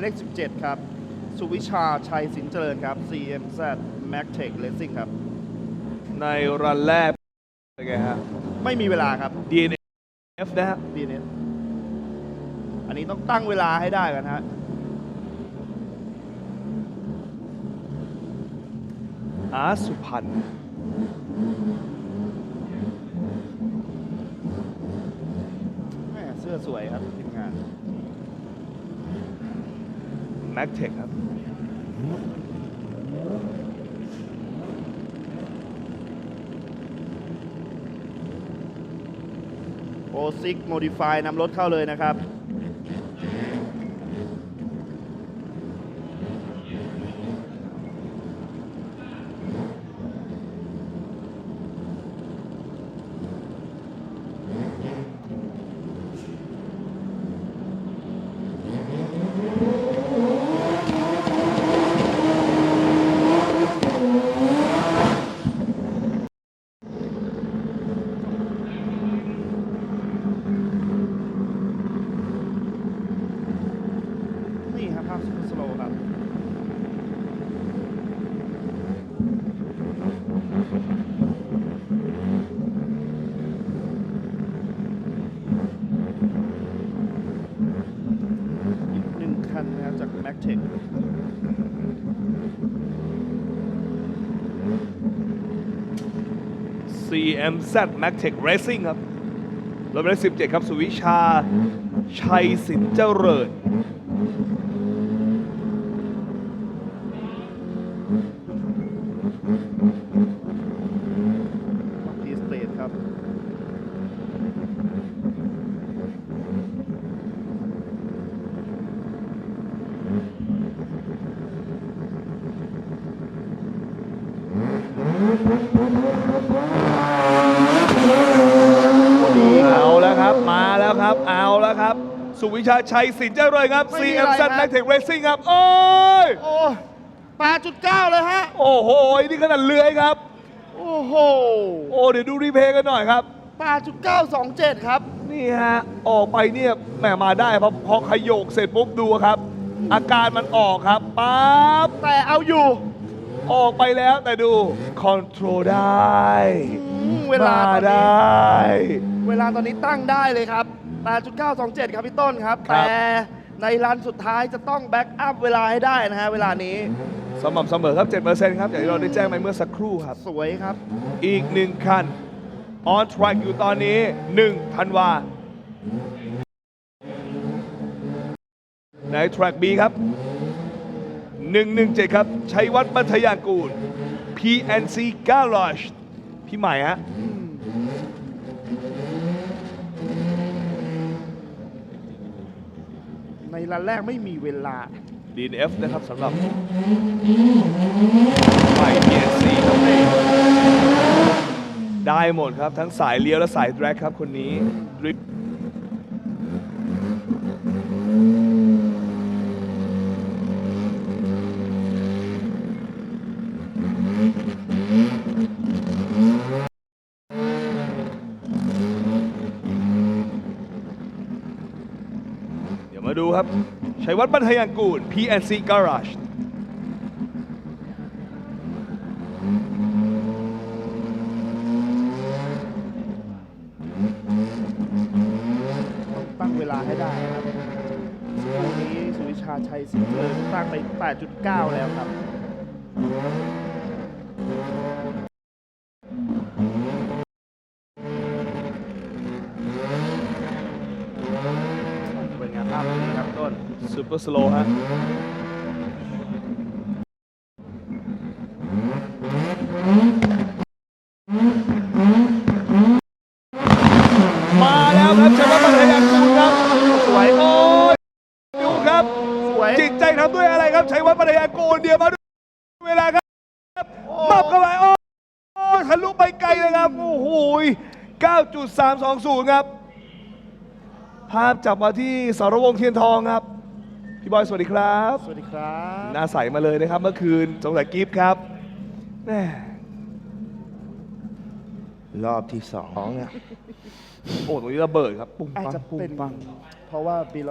เลข 17 ครับ สุวิชาชัยสินเจริญครับ CMZ Max Tech Racing ครับ ในรันแรกเป็นไงฮะ ไม่มีเวลาครับ DNF นะฮะ DNS อันนี้ต้องตั้งเวลาให้ได้กันฮะอาร์ตสุพรรณแม่เสื้อสวยครับทีมงาน แม็กเทคครับโอซิกโมดิฟายนำรถเข้าเลยนะครับ นี่ครับภาพสโลว์ครับ อีกหนึ่งคัน C M Z Max Tech Racing ครับรถหมายเลข17 ครับ สุวิชา ชัยสินเจริญ ทีสเตทครับ เอาแล้วครับ มาแล้วครับ เอาแล้วครับ สุวิชาชัยสินเจริญครับ ไม่มีอะไร CMZ ฮะ Max Tech Racing ครับ โอ้ย โอ้8.9เลยฮะ โอ้โห นี่ขนาดเลื้อยครับ โอ้โหโอ้ เดี๋ยวดูรีเพลย์กันหน่อยครับ8.927ครับ นี่ฮะ ออกไปเนี่ยแหมมาได้เพราะพอขยโยกเสร็จปุ๊บดูครับ อาการมันออกครับปั๊บ แต่เอาอยู่ออกไปแล้วแต่ดูคอนโทรลได้อืมเวลาตมาอนไดนี้้เวลาตอนนี้ตั้งได้เลยครับ 8.927 ครับพี่ต้นครับ ครับ แต่ในรันสุดท้ายจะต้องแบ็กอัพเวลาให้ได้นะฮะเวลานี้สม่ำเสมอครับ7%ครับ อย่างที่เราได้แจ้งไปเมื่อสักครู่ครับ สวยครับ อีกหนึ่งคัน on track อยู่ตอนนี้1ธันวา ใน track B ครับ 117 ครับ ชัยวัฒน์มัธยางกูล PNC Garage พี่ใหม่ฮะ ในรันแรกไม่มีเวลา DNF นะครับสำหรับใหม่ PNC ครับได้หมดครับ ทั้งสายเลี้ยวและสายแดร็กครับคนนี้เดี๋ ยวมาดูครับ ชัยวัฒน์บรรทยางกูล PNC Garage ต้องตั้งเวลาให้ได้ครับคู่นี้สุวิชาชัยสิงห์เจริญตั้งไป 8.9 แล้วครับ เป็นไงภาพนี้ ครับต้นซูเปอร์สโลฮะมาแล้วครับชัยวัฒน์บรรทยางกูลครับสวยโอ้ยดูครับสวยจิตใจทำด้วยอะไรครับชัยวัฒน์บรรทยางกูลเดียวมาดูเวลาครับมับเข้าไปโอ้โอ้ทะลุไปไกลเลยครับโอ้โห9.320 ครับ ภาพจับมาที่สรวงศ์เทียนทองครับ พี่บอยสวัสดีครับ สวัสดีครับหน้าใสมาเลยนะครับ เมื่อคืนสงสัยกิฟต์ครับแม่รอบที่สองเนี่ยโอ้ตรงนี้ระเบิดครับ ปุ้งอาจปังจะปุ้งเป็นปัง เพราะว่าบีล็อก